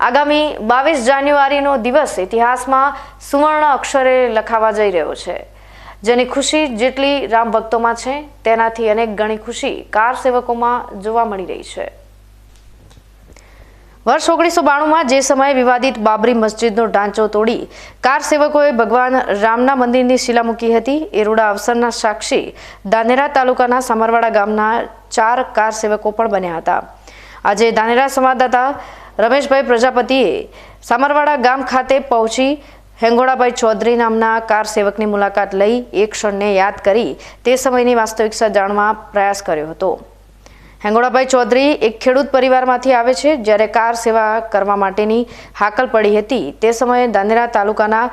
આગામી બાવીસ જાન્યુઆરીનો દિવસ ઇતિહાસમાં સુવર્ણ અક્ષરે લખાવા જઈ રહ્યો છે. જેની ખુશી જેટલી રામ ભક્તોમાં છે, તેનાથી અનેક ગણી ખુશી કાર સેવકોમાં જોવા મળી રહી છે. વર્ષ ઓગણીસો બાણુંમાં જે સમયે વિવાદિત બાબરી મસ્જિદનો ઢાંચો તોડી કાર સેવકોએ ભગવાન રામના મંદિરની શિલા મૂકી હતી. એ રૂડા અવસરના સાક્ષી દાનેરા તાલુકાના સમરવાડા ગામના ચાર કાર સેવકો પણ બન્યા હતા. આજે દાનેરા સંવાદદાતા રમેશભાઈ પ્રજાપતિએ સામરવાડા ગામ ખાતે પહોંચી હેંગોળાભાઈ ચૌધરી નામના કાર સેવકની મુલાકાત લઈ એક ક્ષણને યાદ કરી તે સમયની વાસ્તવિકતા જાણવા પ્રયાસ કર્યો હતો. હેંગોળાભાઈ ચૌધરી એક ખેડૂત પરિવારમાંથી આવે છે, જ્યારે કાર સેવા કરવા માટેની હાકલ પડી હતી. તે સમયે દાંદેરા તાલુકાના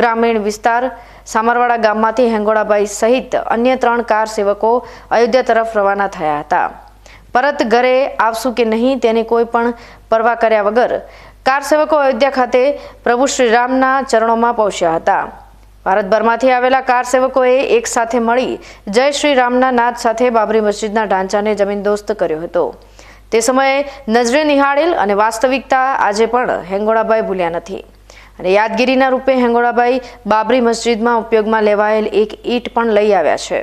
ગ્રામીણ વિસ્તાર સામરવાડા ગામમાંથી હેંગોળાભાઈ સહિત અન્ય ત્રણ કાર સેવકો અયોધ્યા તરફ રવાના થયા હતા. પરત ઘરે આવશું કે નહીં તેની કોઈ પણ પરવા કર્યા વગર કાર સેવકો અયોધ્યા ખાતે પ્રભુ શ્રીરામના ચરણોમાં પહોંચ્યા હતા. ભારતભરમાંથી આવેલા કાર સેવકોએ એક સાથે મળી જય શ્રી રામના નાદ સાથે બાબરી મસ્જિદના ઢાંચાને જમીનદોસ્ત કર્યો હતો. તે સમયે નજરે નિહાળેલ અને વાસ્તવિકતા આજે પણ હેંગોળાભાઈ ભૂલ્યા નથી. અને યાદગીરીના રૂપે હેંગોળાભાઈ બાબરી મસ્જિદમાં ઉપયોગમાં લેવાયેલ એક ઈંટ પણ લઈ આવ્યા છે.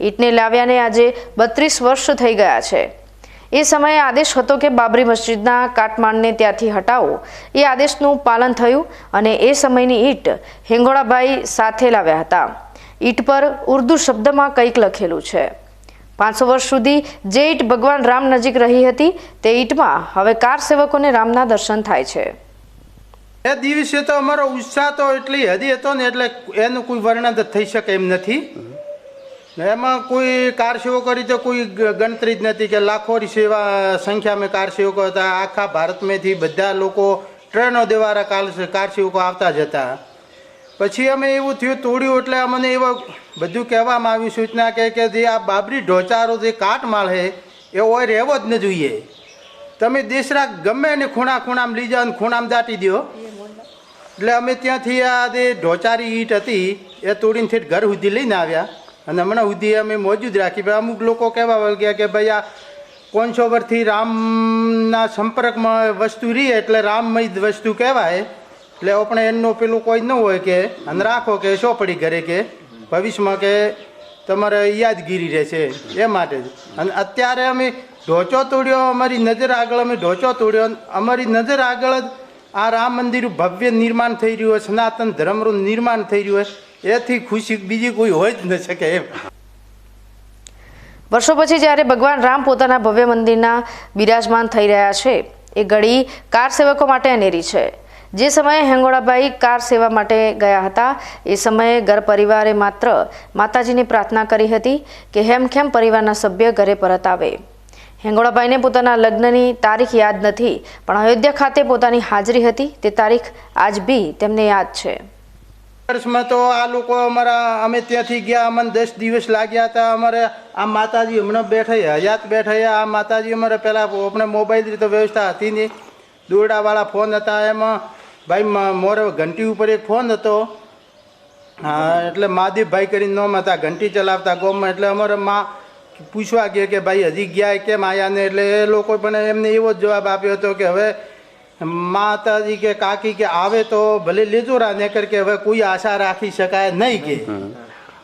ઈંટને લાવ્યાને આજે બત્રીસ વર્ષ થઈ ગયા છે. એ સમયે આદેશ હતો કે બાબરી મસ્જિદના કાટમાળને ત્યાંથી હટાવો. એ આદેશનું પાલન થયું અને એ સમયની ઈંટ હેંગોળાભાઈ સાથે લાવ્યા હતા. ઈટ પર ઉર્દુ શબ્દમાં કંઈક લખેલું છે. પાંચસો વર્ષ સુધી જે ઈટ ભગવાન રામ નજીક રહી હતી, તે ઈટમાં હવે કાર સેવકોને રામના દર્શન થાય છે. એ દિવસે તો અમારો ઉત્સાહ તો એટલી હદી હતો ને એટલે એનું કોઈ વર્ણન થઈ શકે એમ નથી. એમાં કોઈ કાર સેવકો રીતે કોઈ ગણતરી જ નથી કે લાખો સેવા સંખ્યામાં કાર સેવકો હતા. આખા ભારતમાંથી બધા લોકો ટ્રેનો દ્વારા કાર સેવકો આવતા જ હતા. પછી અમે એવું થયું, તોડ્યું એટલે અમને એવા બધું કહેવામાં આવ્યું, સૂચના કે કે જે આ બાબરી ઢોચારો જે કાટમાળ છે, એ ઓય રહેવો જ ન જોઈએ. તમે દેશરા ગમે ને ખૂણા ખૂણામાં લઈ જાઓ અને ખૂણામાં દાટી દો. એટલે અમે ત્યાંથી આ જે ઢોચારી ઈંટ હતી, એ તોડીને ઠેઠ ઘર સુધી લઈને આવ્યા. અને હમણાં સુધી અમે મોજૂદ રાખી. ભાઈ અમુક લોકો કહેવા વળગ્યા કે ભાઈ આ વર્ષથી રામના સંપર્કમાં વસ્તુ રહી એટલે રામમય વસ્તુ કહેવાય. એટલે આપણે એમનું પેલું કોઈ ન હોય કે, અને રાખો કે ચોપડી ઘરે કે, ભવિષ્યમાં કે તમારે યાદગીરી રહેશે એ માટે જ. અને અત્યારે અમે ઢોચો તોડ્યો, અમારી નજર આગળ અમે ઢોચો તોડ્યો અમારી નજર આગળ જ આ રામ મંદિરનું ભવ્ય નિર્માણ થઈ રહ્યું હોય, સનાતન ધર્મનું નિર્માણ થઈ રહ્યું હોય. એથી ખુશી બીજી કોઈ હોય જ ન શકે એમ. વર્ષો પછી જ્યારે ભગવાન રામ પોતાના ભવ્ય મંદિરના બિરાજમાન થઈ રહ્યા છે, એ ઘડી કાર સેવકો માટે અનેરી છે. જે સમયે હેંગોળાભાઈ કાર સેવા માટે ગયા હતા, એ સમયે ઘર પરિવારે માત્ર માતાજીની પ્રાર્થના કરી હતી કે હેમખેમ પરિવારના સભ્ય ઘરે પરત આવે. હેંગોળાભાઈને પોતાના લગ્નની તારીખ યાદ નથી, પણ અયોધ્યા ખાતે પોતાની હાજરી હતી, તે તારીખ આજ બી તેમને યાદ છે. વર્ષમાં તો આ લોકો અમારા, અમે ત્યાંથી ગયા, અમને દસ દિવસ લાગ્યા હતા. અમારે આ માતાજી હમણાં બેઠા હયાત બેઠા આ માતાજી અમારે પહેલાં આપણે મોબાઈલ તો વ્યવસ્થા હતી નહીં. દોરડાવાળા ફોન હતા એમાં. ભાઈ મોરે ઘંટી ઉપર એક ફોન હતો. હા, એટલે માદીપભાઈ કરીને નોમ હતા, ઘંટી ચલાવતા ગોમમાં. એટલે અમારે માં પૂછવા ગયા કે ભાઈ, હજી ગયા, કેમ આયા ને એટલે એ લોકો પણ એમને એવો જ જવાબ આપ્યો હતો કે હવે માતાજી કે કાકી કે આવે તો ભલે લીધું રા નકર કે હવે કોઈ આશા રાખી શકાય નહીં કે.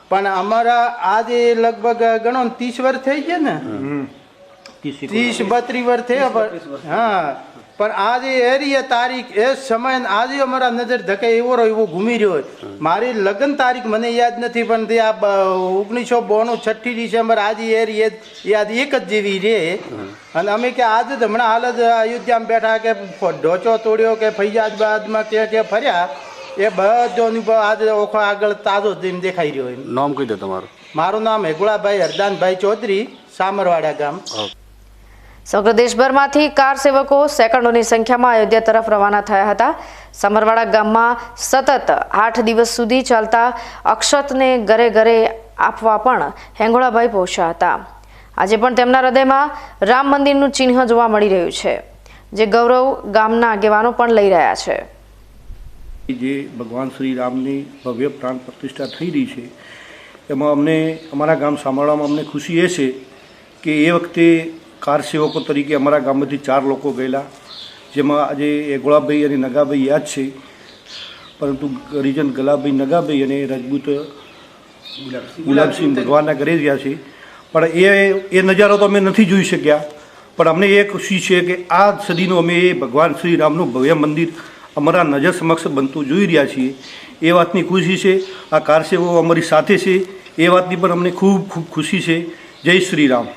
પણ અમારા આજે લગભગ ગણો ને ત્રીસ વર્ષ થઈ ગયા ને. ત્રીસ બત્રીસ વર્ષ થયા હા. પણ આજે એરી એ તારીખ એ સમય આજે અમારા નજર ધકે એવો રહ્યો એવો ઘૂમી રહ્યો હોય. મારી લગ્ન તારીખ મને યાદ નથી પણ તે આ ઓગણીસો બોનું છઠ્ઠી ડિસેમ્બર આજે એરી એ યાદ એક જ જેવી રે. અને અમે કે આજે જ હમણાં હાલ જ અયોધ્યામાં બેઠા કે ઢોચો તોડ્યો કે ફૈયાદબાદમાં કે કે ફર્યા એ બધો અનુભવ આજે ઓખો આગળ તાજો દિન દેખાઈ રહ્યો હોય નામ કહી દે તમારું. મારું નામ હેગુળાભાઈ હરદાનભાઈ ચૌધરી સામરવાડા ગામ. સમગ્ર દેશભરમાંથી કાર સેવકો સેકન્ડોની સંખ્યામાં અયોધ્યા તરફ રવાના થયા હતા. સમરવાડા ગામમાં સતત આઠ દિવસ સુધી ચાલતા અક્ષતને ઘરે ઘરે આપવા પણ હેંગોળાભાઈ પહોંચ્યા હતા. આજે પણ તેમના હૃદયમાં રામ મંદિરનું ચિહ્ન જોવા મળી રહ્યું છે, જે ગૌરવ ગામના આગેવાનો પણ લઈ રહ્યા છે. જે ભગવાન શ્રી રામની ભવ્ય પ્રાણ પ્રતિષ્ઠા થઈ રહી છે, એમાં અમને, અમારા ગામ સાંભળવામાં અમને ખુશી એ છે કે એ વખતે કાર સેવકો તરીકે અમારા ગામમાંથી ચાર લોકો ગયેલા, જેમાં આજે એ ગોળાભાઈ અને નગાભાઈ યાદ છે. પરંતુ હરિજન ગલાભાઈ, નગાભાઈ અને રાજપૂત ગુલાબસિંહ ભગવાનના ઘરે રહ્યા છે. પણ એ એ નજારો તો અમે નથી જોઈ શક્યા. પણ અમને એ ખુશી છે કે આ સદીનું અમે એ ભગવાન શ્રી રામનું ભવ્ય મંદિર અમારા નજર સમક્ષ બનતું જોઈ રહ્યા છીએ. એ વાતની ખુશી છે, આ કારસેવો અમારી સાથે છે. એ વાતની પણ અમને ખૂબ ખૂબ ખુશી છે. જય શ્રી રામ.